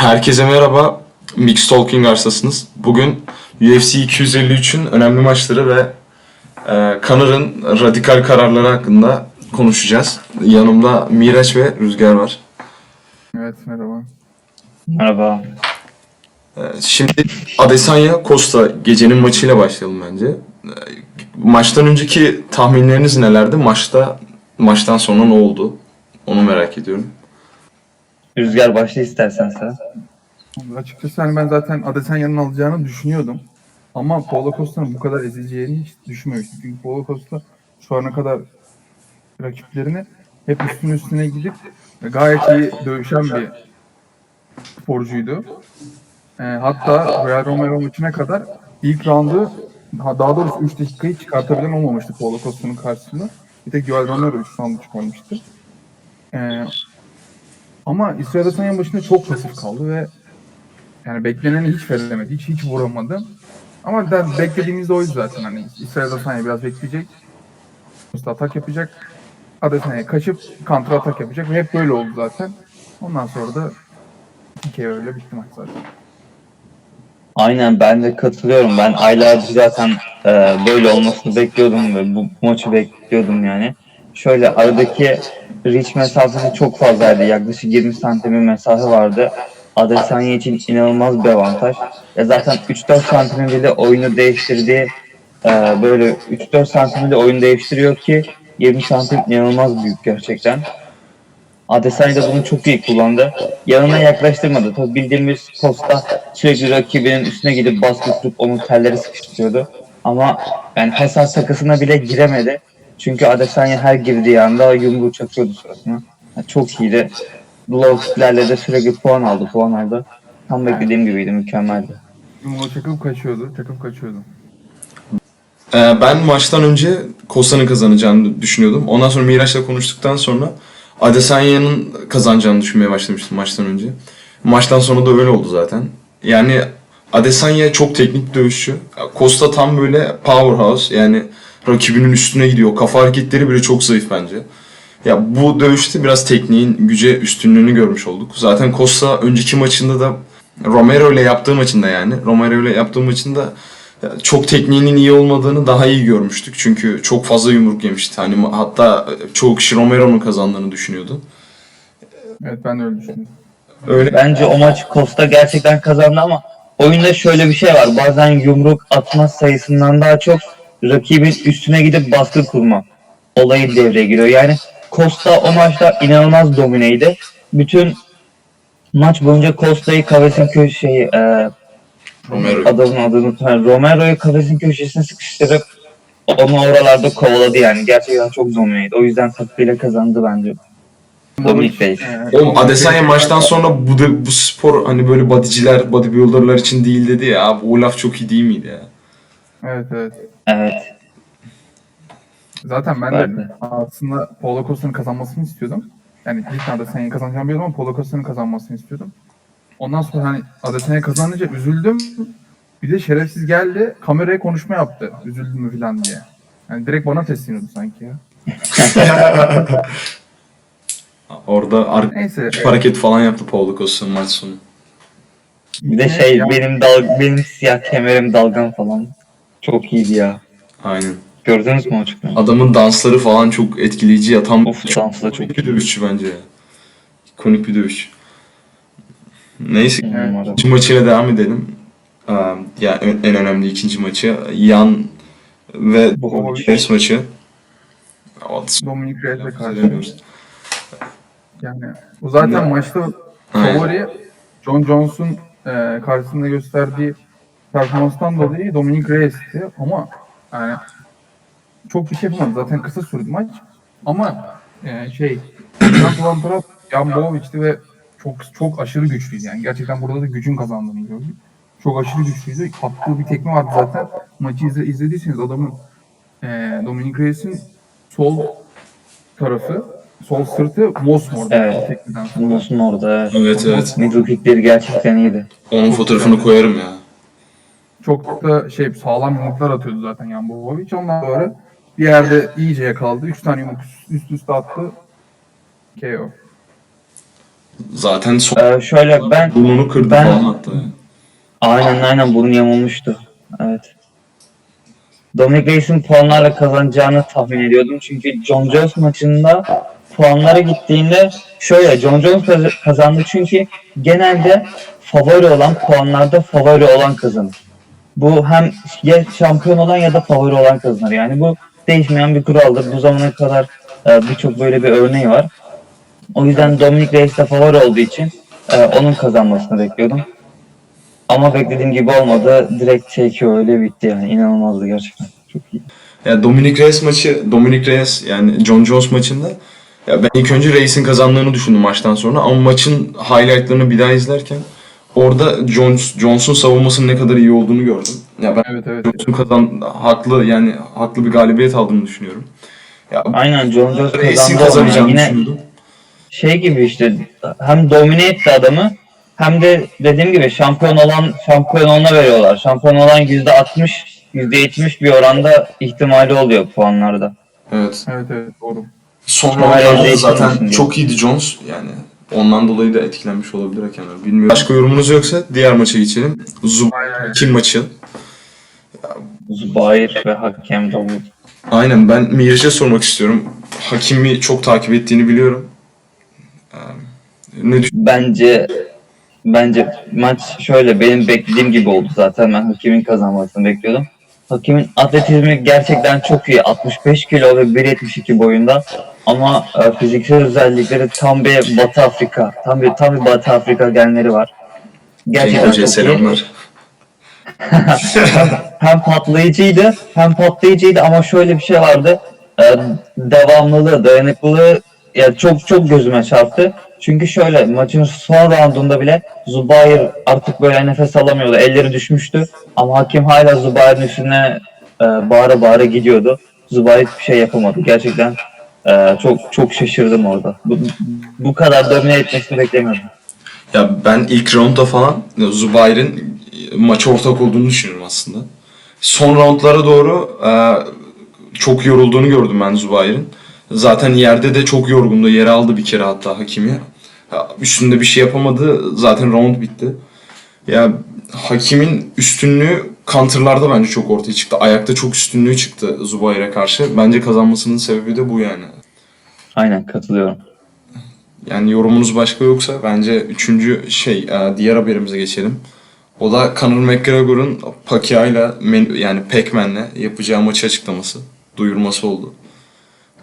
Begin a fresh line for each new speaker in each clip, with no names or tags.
Herkese merhaba. Mix Talking arsasınız. Bugün UFC 253'ün önemli maçları ve e, Connor'ın radikal kararları hakkında konuşacağız. Yanımda Miraç ve Rüzgar var.
Evet merhaba.
Merhaba.
E, şimdi Adesanya Costa gecenin maçıyla başlayalım bence. E, maçtan önceki tahminleriniz nelerdi? Maçta maçtan sonra ne oldu? Onu merak ediyorum.
Rüzgar başla istersen sen.
Açıkçası hani ben zaten Adesanya'nın alacağını düşünüyordum. Ama Paulo Costa'nın bu kadar ezileceğini hiç düşünmemiştim. Çünkü Paulo Costa şu ana kadar rakiplerini hep üstüne üstüne gidip gayet iyi dövüşen bir sporcuydu. Ee, hatta Royal Romero maçına kadar ilk roundu ha- daha doğrusu 3 dakikayı çıkartabilen olmamıştı Paulo Costa'nın karşısında. Bir tek Joel Romero 3 roundu çıkarmıştı. Ee, ama İsrail Adesanya'nın başında çok pasif kaldı ve yani bekleneni hiç veremedi. Hiç hiç vuramadı. Ama da beklediğimiz de oydu zaten. Hani İsrail Adesanya biraz bekleyecek. Usta atak yapacak. Adesanya kaçıp kontra atak yapacak ve hep böyle oldu zaten. Ondan sonra da iki öyle bitti maç zaten.
Aynen ben de katılıyorum. Ben aylardır zaten e, böyle olmasını bekliyordum ve bu maçı bekliyordum yani. Şöyle aradaki reach mesafesi çok fazlaydı. Yaklaşık 20 santimin mesafe vardı. Adesanya için inanılmaz bir avantaj. Ya zaten 3-4 santimin bile oyunu değiştirdiği e, böyle 3-4 santimin bile oyunu değiştiriyor ki 20 santim inanılmaz büyük gerçekten. Adesanya da bunu çok iyi kullandı. Yanına yaklaştırmadı. Tabii bildiğimiz posta sürekli rakibinin üstüne gidip baskı kurup onun telleri sıkıştırıyordu. Ama yani hesap takısına bile giremedi. Çünkü Adesanya her girdiği anda yumruğu çakıyordu suratına. Yani çok iyiydi. Low de sürekli puan aldı, puan aldı. Tam beklediğim gibiydi, mükemmeldi.
Yumruğu çakıp kaçıyordu. Çakıp kaçıyordu.
Ee, ben maçtan önce Costa'nın kazanacağını düşünüyordum. Ondan sonra Miraç'la konuştuktan sonra Adesanya'nın kazanacağını düşünmeye başlamıştım maçtan önce. Maçtan sonra da öyle oldu zaten. Yani Adesanya çok teknik dövüşçü. Costa tam böyle powerhouse. Yani rakibinin üstüne gidiyor. Kafa hareketleri bile çok zayıf bence. Ya bu dövüşte biraz tekniğin güce üstünlüğünü görmüş olduk. Zaten Costa önceki maçında da Romero ile yaptığı maçında yani Romero ile yaptığı maçında ya, çok tekniğinin iyi olmadığını daha iyi görmüştük. Çünkü çok fazla yumruk yemişti. Hani hatta çoğu kişi Romero'nun kazandığını düşünüyordu.
Evet ben de öyle düşündüm.
Öyle
Bence o maç Costa gerçekten kazandı ama oyunda şöyle bir şey var. Bazen yumruk atma sayısından daha çok rakibin üstüne gidip baskı kurma olayı devreye giriyor. Yani Costa o maçta inanılmaz domineydi. Bütün maç boyunca Costa'yı kafesin köşeyi e,
Romero.
adamın adını unutuyorum. Romero'yu kafesin köşesine sıkıştırıp onu oralarda kovaladı yani. Gerçekten çok domineydi. O yüzden taktiğiyle kazandı bence. Dominik Bey.
Oğlum Adesanya maçtan sonra bu da, bu spor hani böyle bodyciler, bodybuilderlar için değil dedi ya. Abi, o laf çok iyi değil miydi ya?
Evet evet.
Evet.
Zaten ben de aslında Paulo Costa'nın kazanmasını istiyordum. Yani ilk Adesanya'yı kazanacağım biliyordum ama Paulo Costa'nın kazanmasını istiyordum. Ondan sonra hani Adesanya kazanınca üzüldüm. Bir de şerefsiz geldi kameraya konuşma yaptı. Üzüldüm mü falan diye. Yani direkt bana sesleniyordu sanki ya.
Orada ar-
Neyse.
hareket falan yaptı Paulo Costa'nın maç sonu.
Bir de şey benim dal benim siyah kemerim dalgam falan. Çok iyiydi ya.
Aynen.
Gördünüz mü o açıklamayı?
Adamın dansları falan çok etkileyici ya. Tam
Of dansı da çok
ikonik bir dövüşçü bence ya. İkonik bir dövüş. Neyse.
Evet.
İkinci maçıyla devam edelim. Ee, ya en en önemli ikinci maçı. Yan ve
Bohovic.
Paris maçı.
Dominic Reyes'e karşı. Yani o zaten
Ne?
maçta
Aynen.
favori John Jones'un e, karşısında gösterdiği performanstan dolayı Dominic Reyes'ti ama yani çok bir şey yapamadı. Zaten kısa sürdü maç. Ama e, şey dominant olan taraf Jan Bohovic'ti ve çok çok aşırı güçlüydü. Yani gerçekten burada da gücün kazandığını gördük. Çok aşırı güçlüydü. Attığı bir tekme vardı zaten. Maçı izle, izlediyseniz adamın e, Dominic Reyes'in sol tarafı, sol sırtı mosmordu.
Evet. evet.
Evet evet.
Middle kickleri gerçekten iyiydi.
Onun fotoğrafını koyarım ya.
Çok da şey sağlam yumruklar atıyordu zaten yani Bovovic. Ondan sonra bir yerde iyice yakaladı. Üç tane yumruk üst üste attı. KO.
Zaten son
Ee, şöyle ben
burnunu kırdı
Ben-
falan hatta. ya.
aynen aynen burun yamulmuştu. Evet. Dominic Reyes'in puanlarla kazanacağını tahmin ediyordum. Çünkü John Jones maçında puanlara gittiğinde şöyle John Jones kaz- kazandı çünkü genelde favori olan puanlarda favori olan kazanır. Bu hem ya şampiyon olan ya da favori olan kazanır. Yani bu değişmeyen bir kuraldır. Bu zamana kadar e, birçok böyle bir örneği var. O yüzden Dominic Reyes de favori olduğu için e, onun kazanmasını bekliyordum. Ama beklediğim gibi olmadı. Direkt TKO öyle bitti yani. İnanılmazdı gerçekten. Çok iyi.
Ya Dominic Reyes maçı, Dominic Reyes yani John Jones maçında ya ben ilk önce Reyes'in kazandığını düşündüm maçtan sonra ama maçın highlightlarını bir daha izlerken orada Jones Jones'un savunmasının ne kadar iyi olduğunu gördüm. Ya ben
Evet evet.
Jones'un kazan haklı yani haklı bir galibiyet aldığını düşünüyorum. Ya
Aynen John Jones kazandı
kazanacağını
yine
düşünüyordum.
şey gibi işte hem domine etti adamı hem de dediğim gibi şampiyon olan şampiyon ona veriyorlar. Şampiyon olan %60 %70 bir oranda ihtimali oluyor puanlarda.
Evet.
Evet evet doğru.
Son zaten çok iyiydi Jones yani. Ondan dolayı da etkilenmiş olabilir hakemler. Bilmiyorum. Başka yorumunuz yoksa diğer maça geçelim. Zub
Aynen.
kim maçı?
Zubair ve Hakem Davut.
Aynen ben Miraç'a sormak istiyorum. Hakimi çok takip ettiğini biliyorum. Ee, Ne düşün?
Bence bence maç şöyle benim beklediğim gibi oldu zaten. Ben Hakim'in kazanmasını bekliyordum. Hakim'in atletizmi gerçekten çok iyi. 65 kilo ve 1.72 boyunda. Ama e, fiziksel özellikleri tam bir Batı Afrika. Tam bir tam bir Batı Afrika genleri var. Gerçekten
Hoca'ya
çok iyi.
selamlar.
Hem patlayıcıydı, hem patlayıcıydı ama şöyle bir şey vardı. E, devamlılığı, dayanıklılığı ya çok çok gözüme çarptı. Çünkü şöyle maçın son roundunda bile Zubair artık böyle nefes alamıyordu. Elleri düşmüştü. Ama hakim hala Zubair'in üstüne e, bağıra bağıra gidiyordu. Zubair hiçbir şey yapamadı. Gerçekten e, çok çok şaşırdım orada. Bu, bu kadar domine etmesini beklemiyordum.
Ya ben ilk roundda falan Zubair'in maça ortak olduğunu düşünüyorum aslında. Son roundlara doğru e, çok yorulduğunu gördüm ben Zubair'in. Zaten yerde de çok yorgundu. Yere aldı bir kere hatta hakimi. Ya, üstünde bir şey yapamadı. Zaten round bitti. Ya hakimin üstünlüğü counterlarda bence çok ortaya çıktı. Ayakta çok üstünlüğü çıktı Zubair'e karşı. Bence kazanmasının sebebi de bu yani.
Aynen katılıyorum.
Yani yorumunuz başka yoksa bence üçüncü şey e, diğer haberimize geçelim. O da Conor McGregor'un Pacquiao'yla yani Pacman'le yapacağı maçı açıklaması, duyurması oldu.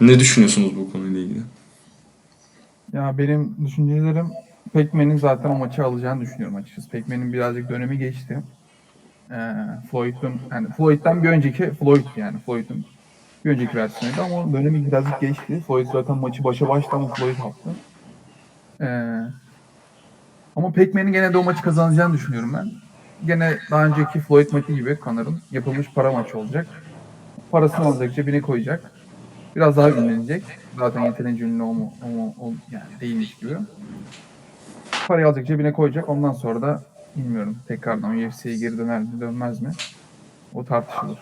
Ne düşünüyorsunuz bu konuyla ilgili?
Ya benim düşüncelerim Pacman'in zaten o maçı alacağını düşünüyorum açıkçası. Pacman'in birazcık dönemi geçti. Ee, Floyd'un yani Floyd'dan bir önceki Floyd yani Floyd'un bir önceki versiyonuydu ama dönemi birazcık geçti. Floyd zaten maçı başa başta ama Floyd yaptı. Ee, ama Pacman'in gene de o maçı kazanacağını düşünüyorum ben. Gene daha önceki Floyd maçı gibi Connor'ın yapılmış para maçı olacak. Parasını alacak, cebine koyacak. Biraz daha ünlenecek. Zaten yeterince ünlü olma, olma, ol, yani değilmiş gibi. Parayı alacak, cebine koyacak. Ondan sonra da bilmiyorum tekrardan UFC'ye geri döner mi, dönmez mi? O tartışılır.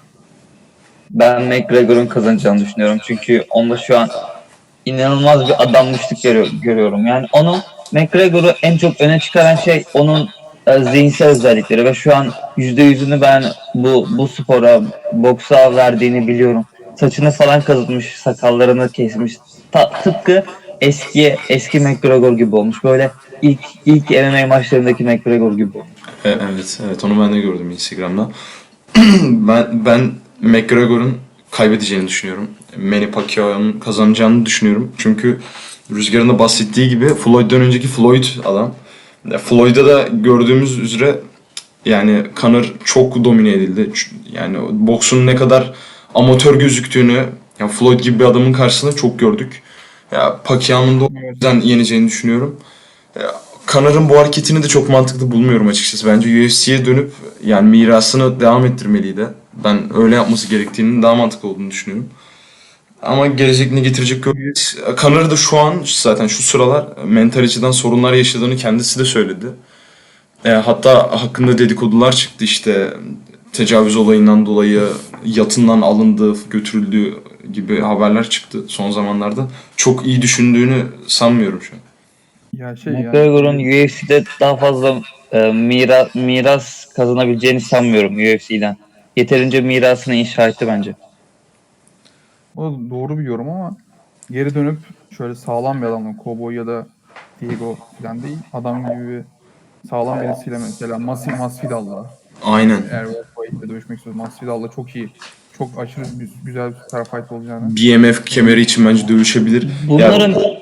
Ben McGregor'un kazanacağını düşünüyorum. Çünkü onda şu an inanılmaz bir adammışlık görüyor- görüyorum. Yani onun McGregor'u en çok öne çıkaran şey onun e, zihinsel özellikleri ve şu an yüzde yüzünü ben bu bu spora, boksa verdiğini biliyorum. Saçını falan kazıtmış, sakallarını kesmiş. Ta- tıpkı eski eski McGregor gibi olmuş. Böyle ilk ilk MMA maçlarındaki McGregor gibi.
E, evet, evet onu ben de gördüm Instagram'da. ben ben McGregor'un kaybedeceğini düşünüyorum. Manny Pacquiao'nun kazanacağını düşünüyorum. Çünkü Rüzgar'ın da bahsettiği gibi Floyd'dan önceki Floyd adam. Floyd'da da gördüğümüz üzere yani Conor çok domine edildi. Yani boksun ne kadar amatör gözüktüğünü yani Floyd gibi bir adamın karşısında çok gördük. Ya Pacquiao'nun da o yüzden yeneceğini düşünüyorum. Ya, Connor'ın bu hareketini de çok mantıklı bulmuyorum açıkçası. Bence UFC'ye dönüp yani mirasını devam ettirmeliydi. Ben öyle yapması gerektiğinin daha mantıklı olduğunu düşünüyorum. Ama gelecek ne getirecek göreceğiz. Conor da şu an zaten şu sıralar mental açıdan sorunlar yaşadığını kendisi de söyledi. E, hatta hakkında dedikodular çıktı işte tecavüz olayından dolayı yatından alındığı, götürüldüğü gibi haberler çıktı son zamanlarda. Çok iyi düşündüğünü sanmıyorum şu an.
Ya şey yani-
McGregor'un UFC'de daha fazla e, mira, miras kazanabileceğini sanmıyorum UFC'den. Yeterince mirasını inşa etti bence.
O da doğru bir yorum ama geri dönüp şöyle sağlam bir adamla Cowboy ya da Diego falan değil adam gibi bir sağlam birisiyle mesela Mas Masvidal'la
Aynen.
eğer welterweight'te dövüşmek istiyorsa Masvidal'la çok iyi çok aşırı gü- güzel bir star fight olacağını
BMF kemeri için bence dövüşebilir.
Bunların
Ya,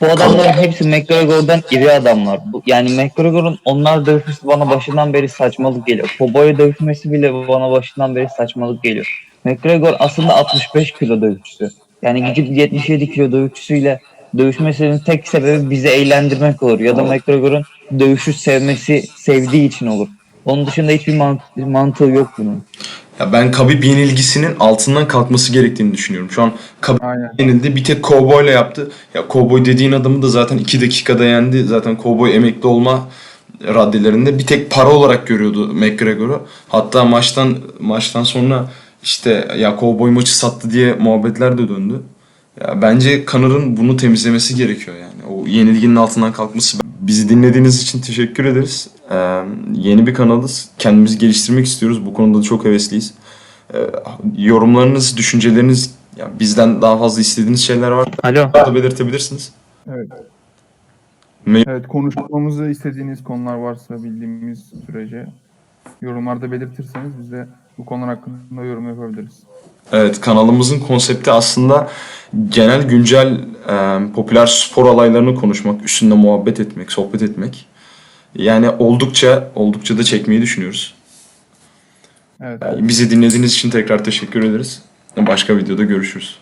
bu adamların hepsi McGregor'dan iri adamlar. Bu- Yani McGregor'un onlar dövüşmesi bana başından beri saçmalık geliyor. Cowboy'a dövüşmesi bile bana başından beri saçmalık geliyor. McGregor aslında 65 kilo dövüşçüsü. Yani gidip 77 kilo dövüşçüsüyle dövüşmesinin tek sebebi bizi eğlendirmek olur. Ya da McGregor'un dövüşü sevmesi, sevdiği için olur. Onun dışında hiçbir mant- mantığı yok bunun.
Ya ben Khabib yenilgisinin altından kalkması gerektiğini düşünüyorum. Şu an Khabib
aynen
yenildi. Bir tek Cowboy'la yaptı. Ya Cowboy dediğin adamı da zaten 2 dakikada yendi. Zaten Cowboy emekli olma raddelerinde bir tek para olarak görüyordu McGregor'u. Hatta maçtan maçtan sonra işte ya Cowboy maçı sattı diye muhabbetler de döndü. Ya bence Connor'ın bunu temizlemesi gerekiyor yani. O yenilginin altından kalkması. Bizi dinlediğiniz için teşekkür ederiz. Ee, yeni bir kanalız. Kendimizi geliştirmek istiyoruz. Bu konuda da çok hevesliyiz. Ee, yorumlarınız, düşünceleriniz, ya bizden daha fazla istediğiniz şeyler var
Alo.
da belirtebilirsiniz.
evet
Me-
evet konuşmamızı istediğiniz konular varsa bildiğimiz sürece yorumlarda belirtirseniz biz de bu konular hakkında yorum yapabiliriz.
Evet kanalımızın konsepti aslında genel güncel e, popüler spor olaylarını konuşmak, üstünde muhabbet etmek, sohbet etmek. Yani oldukça oldukça da çekmeyi düşünüyoruz.
Evet.
Bizi dinlediğiniz için tekrar teşekkür ederiz. Başka videoda görüşürüz.